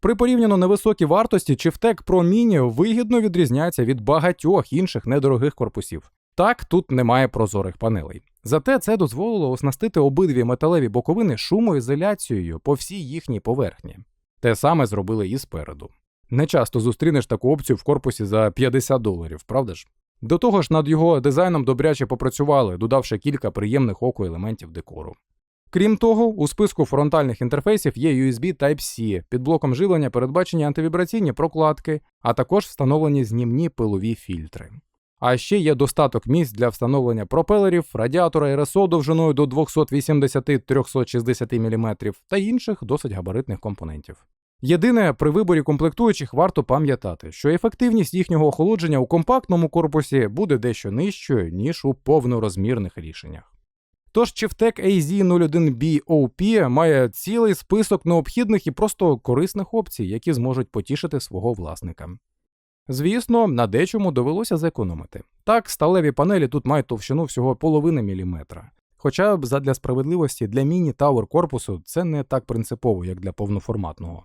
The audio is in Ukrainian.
При порівняно невисокій вартості Chieftec Pro Mini вигідно відрізняється від багатьох інших недорогих корпусів. Так, тут немає прозорих панелей. Зате це дозволило оснастити обидві металеві боковини шумоізоляцією по всій їхній поверхні. Те саме зробили і спереду. Не часто зустрінеш таку опцію в корпусі за 50 доларів, правда ж? До того ж, над його дизайном добряче попрацювали, додавши кілька приємних оку елементів декору. Крім того, у списку фронтальних інтерфейсів є USB Type-C, під блоком живлення передбачені антивібраційні прокладки, а також встановлені знімні пилові фільтри. А ще є достаток місць для встановлення пропелерів, радіатора РСО довжиною до 280-360 мм та інших досить габаритних компонентів. Єдине, при виборі комплектуючих варто пам'ятати, що ефективність їхнього охолодження у компактному корпусі буде дещо нижчою, ніж у повнорозмірних рішеннях. Тож Chieftec AZ01B OP має цілий список необхідних і просто корисних опцій, які зможуть потішити свого власника. Звісно, на дечому довелося зекономити. Так, сталеві панелі тут мають товщину всього половини міліметра. Хоча б задля справедливості для міні-тауер корпусу це не так принципово, як для повноформатного.